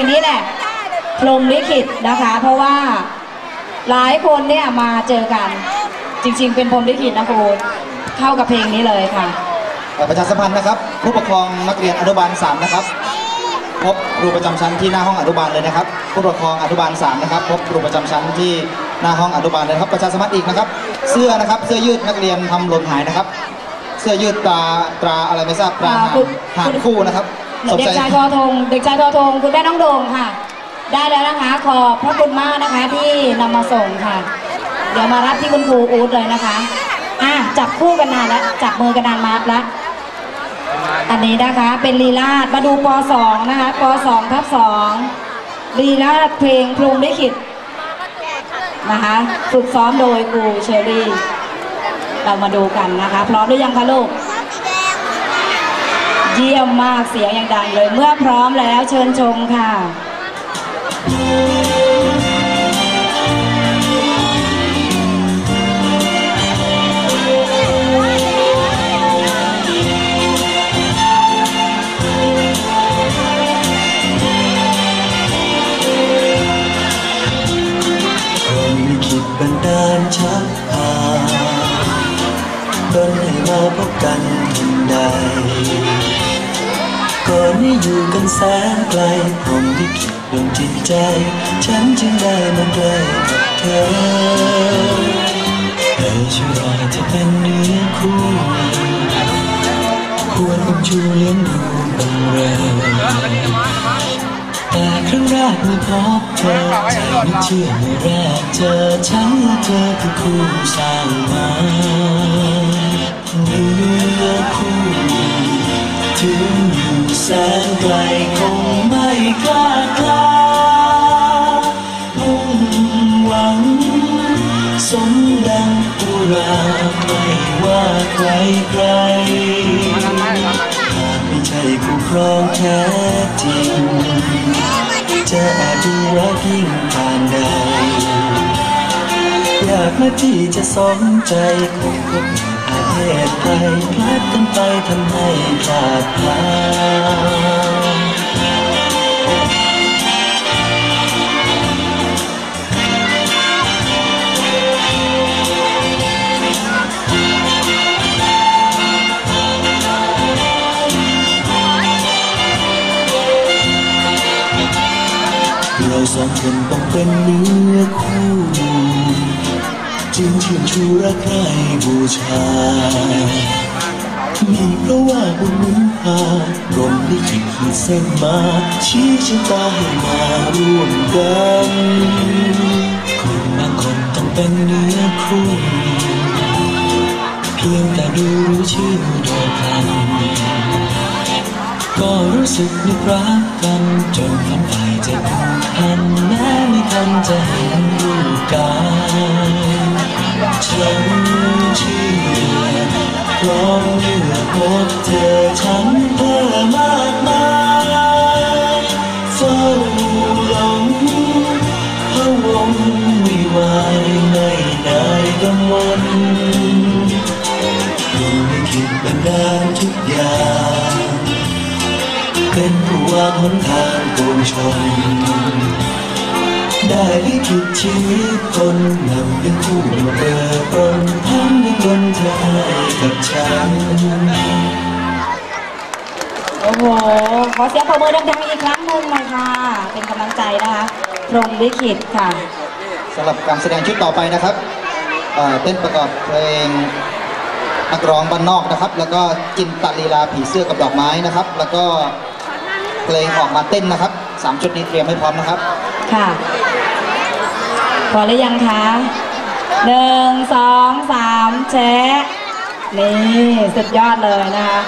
ทีนี้แหละพรหมลิขิตนะคะ เพราะว่าหลายคนเนี่ยมาเจอกัน จริง ๆ เป็นพรหมลิขิตนะครูเข้ากับเพลงนี้เลยค่ะประชาสัมพันธ์นะครับ ผู้ปกครองนักเรียนอนุบาล3นะครับพบครูประจำชั้นที่หน้าห้องอนุบาลเลยนะครับ ผู้ปกครองอนุบาล3นะครับพบครูประจำชั้นที่หน้าห้องอนุบาลเลยนะครับประชาสัมพันธ์อีกนะครับ เสื้อนะครับเสื้อยืดนักเรียนทำหล่นหายนะครับ เสื้อยืดตราตราอะไรไม่ทราบตราหางคุณหางคู่นะครับสม เด็กชายทอทงเด็กชายทอทงคุณแม่น้องโดงค่ะ ได้แล้วนะคะขอบพระคุณมากนะคะที่นำมาส่งค่ะ เดี๋ยวมารับที่คุณครูอู๊ดเลยนะคะอะจับคู่กันนานแล้วจับมือกันนานมาแล้วอันนี้นะคะเป็นลีลาดมาดูป .2 นะคะป .2 ทับ2ลีลาดเพลงพรหมลิขิตนะคะฝึกซ้อมโดยครูเชอรี่ เรามาดูกันนะคะ พร้อมหรือยังคะลูก เยี่ยมมากเสียงย่างดังเลย เมื่อพร้อมแล้วเชิญชมค่ะบันดาลชักพาดนให้มาพบกันทันใด ก่อนนี้อยู่กันแสนไกลผมลิขิตดวงจิตใจ ฉันจึงได้มาใกล้กับเธอให้ช่วยรอเธอเป็นเนื้อคู่ควรเป็นชูเลี้ยงดูบังเรอแต่ครั้งแรกเมื่อพบเธอใจไม่เชื่อเมื่อแรกเจอฉันและเธอคือคู่สร้างมา แสนไกลคงไม่กล้ากล้ามุ่งหวัง สมดังตุราไม่ว่าใครใครหากไม่ใช่คู่ครองแท้จริง จะอาจดูรักยิ่งผ่านใดอยากมาที่จะสนใจคงพบอาเหตุภัย พลัดกันไปทำให้พลาดพลาดเราสองคนต้องเป็นเนื้อคู่จึง ชื่นชูรักใครบูชามีเพราะว่าบุญหนุนพารมลิขิตขีดเส้นมา ชี้ชะตาให้มาร่วมกันคนบางคนต้องเป็นเนื้อคู่เพียงแต่ดูรู้ชื่อโดยพลันก็รู้สึกนึกรักกันจนฝันใฝ่จะผูกพันแม้ไม่ทันจะเห็นรูปกาย ฉันเชื่อพร้อมเมื่อพบเธอฉันเพ้อมากมายเฝ้าหลงพะวงวิวายไม่ได้กังวลดูไม่คิดบันดาลทุกอย่างเป็นผู้วางหนทางปวงชน ลิขิตชีวิตคนนำเป็นคู่มาเปิดตนทั้งยังดนเธอให้กับฉัน โอ้โห ขอเสียงปรบมือดังๆอีกครั้งหนึ่งหน่อยค่ะ เป็นกำลังใจนะคะพรหมลิขิตค่ะ สำหรับการแสดงชุดต่อไปนะครับเอ่อเต้นประกอบเพลงนักร้องบ้านนอกนะครับ แล้วก็จินตลีลาผีเสื้อกับดอกไม้นะครับ แล้วก็เพลงออกมาเต้นนะครับสามชุดนี้เตรียมให้พร้อมนะครับ ค่ะ พอหรือยังคะหนึ่งสองสามแชะนี่สุดยอดเลยนะคะ